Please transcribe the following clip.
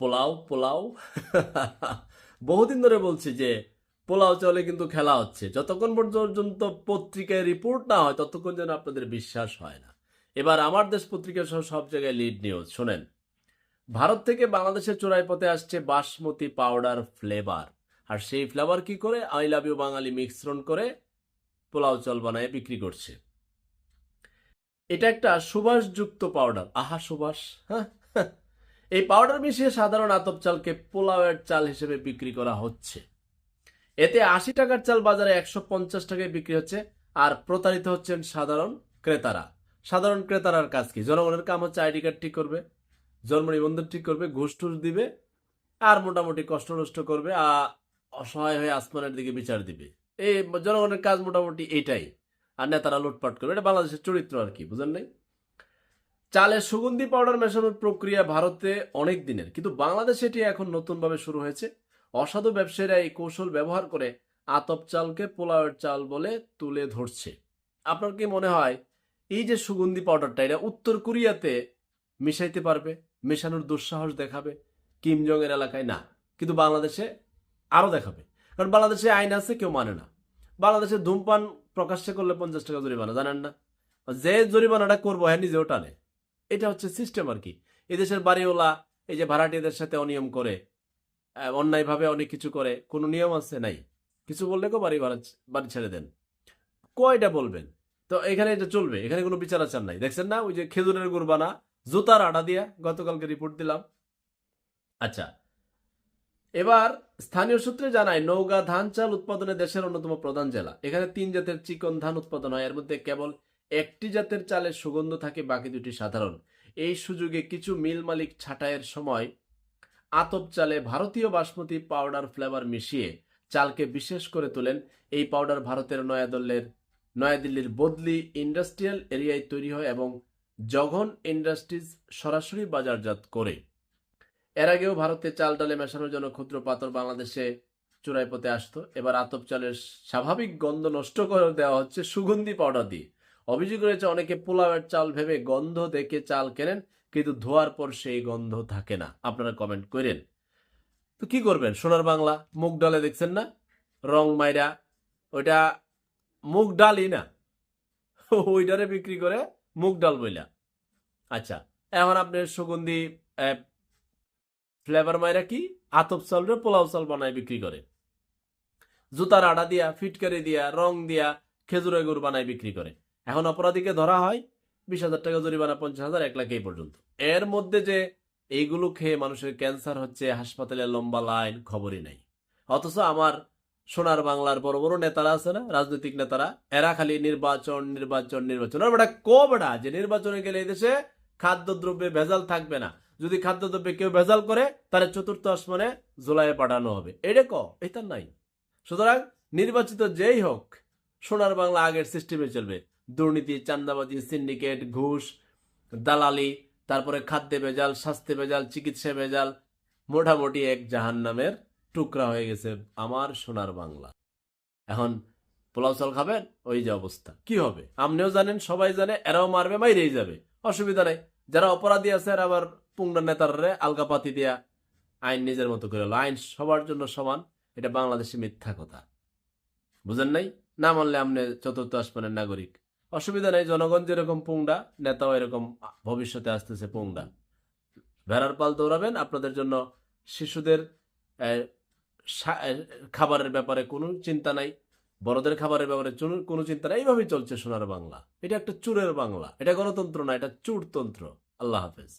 পোলাও পোলাও। বহুদিন ধরে বলছি যে, পোলাও চলে কিন্তু খেলা হচ্ছে। যতক্ষণ পর্যন্ত পত্রিকায় রিপোর্ট না হয়, ততক্ষণ যেন আপনাদের বিশ্বাস হয় না। এবার আমার দেশ পত্রিকা সহ সব জায়গায় লিড নিউজ শোনেন। ভারত থেকে বাংলাদেশের চোরাই পথে আসছে বাসমতি পাউডার ফ্লেভার আর সেই ফ্লেভার কি করে? আই লাভ ইউ বাঙালি মিশ্রণ করে পোলাও চল বানায়, বিক্রি করছে। এটা একটা সুবাসযুক্ত পাউডার আহা, সুবাস হ্যাঁ? এই পাউডার মিশিয়ে সাধারণ আতপ চালকে পোলাওয়ের চাল হিসেবে বিক্রি করা হচ্ছে। এতে আশি টাকার চাল বাজারে একশো পঞ্চাশ টাকায় বিক্রি হচ্ছে, আর প্রতারিত হচ্ছেন সাধারণ ক্রেতারা। সাধারণ ক্রেতারার কাজ কি? জনগণের কাম হচ্ছে আইডি কার্ড ঠিক করবে, জন্ম নিবন্ধন ঠিক করবে, ঘুষ টুস দিবে, আর মোটামুটি কষ্ট নষ্ট করবে আর অসহায় হয়ে আসমানের দিকে বিচার দিবে। এই জনগণের কাজ মোটামুটি এটাই। আর নেতারা লুটপাট করবে। এটা বাংলাদেশের চরিত্র আর কি, বুঝেন নাই? চালের সুগন্ধি পাউডার মেশানোর প্রক্রিয়া ভারতে অনেক দিনের। কিন্তু বাংলাদেশে এটি এখন নতুনভাবে শুরু হয়েছে। অসাধু ব্যবসায়ীরা এই কৌশল ব্যবহার করে আতপ চালকে পোলাওয়ের চাল বলে তুলে ধরছে। আপনার কি মনে হয়, এই যে সুগন্ধি পাউডারটা, এটা উত্তর কোরিয়াতে মিশাইতে পারবে, মেশানোর দুঃসাহস দেখাবে, কিম জং এর এলাকায়? না, কিন্তু বাংলাদেশে আরও দেখাবে। কারণ বাংলাদেশে আইন আছে, কেউ মানে না। বাংলাদেশে ধূমপান প্রকাশ্যে করলে পঞ্চাশ টাকা জরিমানা, জানেন না? যে জরিমানাটা করব হ্যাঁ নিজেও টানে। এটা হচ্ছে সিস্টেম আর কি। এদেশের বাড়িওয়ালা, এই যে ভাড়াটিয়াদের সাথে অনিয়ম করে অন্যায়ভাবে অনেক কিছু করে, কোনো নিয়ম আছে নাই? কিছু বললে কেউ বাড়ি ভাড়া বাড়ি ছেড়ে দেন। কয়টা বলবেন? তো এখানে এটা চলবে, এখানে কোনো বিচার আচার নাই। দেখছেন না? ওই যে খেজুরের গুরবানা, জুতার আটা দিয়া গতকালকে রিপোর্ট দিলাম। আচ্ছা এবার স্থানীয় সূত্রে জানায় নৌগা ধান চাল উৎপাদনে দেশের অন্যতম প্রধান জেলা। এখানে তিন জাতের চিকন ধান উৎপাদন হয়, এর মধ্যে কেবল একটি জাতের চালের সুগন্ধ থাকে, বাকি দুটি সাধারণ। এই সুযোগে কিছু মিল মালিক ছাঁটাইয়ের সময় আতপ চালে ভারতীয় বাসমতি পাউডার ফ্লেভার মিশিয়ে চালকে বিশেষ করে তোলেন। এই পাউডার ভারতের নয়াদিল্লির নয়াদিল্লির বদলি ইন্ডাস্ট্রিয়াল এরিয়ায় তৈরি হয় এবং জঘন ইন্ডাস্ট্রিজ সরাসরি বাজারজাত করে। এর আগেও ভারতে চাল ডালে মেশানোর জন্য ক্ষুদ্র পাথর বাংলাদেশে চোরাই পথে আসতো। এবার আতপ চালের স্বাভাবিক গন্ধ নষ্ট করে দেওয়া হচ্ছে সুগন্ধি পাউডার দিয়ে। অভিযোগ রয়েছে, অনেকে পোলাওয়ের চাল ভেবে গন্ধ দেখে চাল কেনেন, কিন্তু ধোয়ার পর সেই গন্ধ থাকে না। আপনারা কমেন্ট করেন। তো কি করবেন? সোনার বাংলা, মুগ ডালে দেখছেন না? রং মাইরা, ওইটা মুগ ডালই না। ওইটারে বিক্রি করে মুগ ডাল বইলা। আচ্ছা এখন আপনি সুগন্ধি ফ্লেভার মাইরা কি? আতপ চালরে পোলাও চাল বানায় বিক্রি করে। জুতার আড়া দিয়া, ফিটকারি দিয়া, রং দিয়া খেজুরের গুড় বানায় বিক্রি করে। এখন অপরাধীকে ধরা হয় বিশ হাজার টাকা জরিমানা, পঞ্চাশ হাজার, এক লাখ এই পর্যন্ত। এর মধ্যে যে এইগুলো খেয়ে মানুষের ক্যান্সার হচ্ছে, হাসপাতালে লম্বা লাইন, খবরই নাই। অথচ আমার সোনার বাংলার বড় বড় নেতারা আছে না, রাজনৈতিক নেতারা, এরা খালি নির্বাচন নির্বাচন নির্বাচন। আর যে নির্বাচনে গেলে দেশে খাদ্যদ্রব্যে ভেজাল থাকবে না। যদি খাদ্যদ্রব্যে কেউ ভেজাল করে, তাহলে চতুর্থ আসমানে জোলাইয়ে পাঠানো হবে। এটা ক? এটা নাই। সুতরাং নির্বাচিত যেই হোক, সোনার বাংলা আগের সিস্টেমে চলবে। দুর্নীতি চান্দাবাজি সিন্ডিকেট, ঘুষ, দালালি, তারপরে খাদ্যে ভেজাল, স্বাস্থ্যে ভেজাল চিকিৎসা ভেজাল, মোটামুটি এক জাহান নামের টুকরা হয়ে গেছে আমার সোনার বাংলা। এখন পোলাও চাল খাবেন, ওই যে অবস্থা। কি হবে? আপনিও জানেন, সবাই জানে, এরাও মারবে, মাইরেই যাবে। অসুবিধা নাই। যারা অপরাধী আছে, আর আবার পুংনা নেতারে আলগাপাতি দিয়া আইন নিজের মতো করে আইন সবার জন্য সমান, এটা বাংলাদেশে মিথ্যা কথা। বুঝেন নাই? না মানলে আপনি চতুর্থ আসমানের নাগরিক। অসুবিধা নেই, জনগণ যেরকম পুংডা, নেতাও এরকম ভবিষ্যতে আসতেছে পুংডা। ভেড়ার পাল দৌড়াবেন, আপনাদের জন্য শিশুদের খাবারের ব্যাপারে কোনো চিন্তা নাই, বড়দের খাবারের ব্যাপারে কোনো চিন্তা নাই, এইভাবেই চলছে সোনার বাংলা। এটা একটা চুরের বাংলা, এটা গণতন্ত্র না, এটা চুরতন্ত্র। আল্লাহ হাফেজ।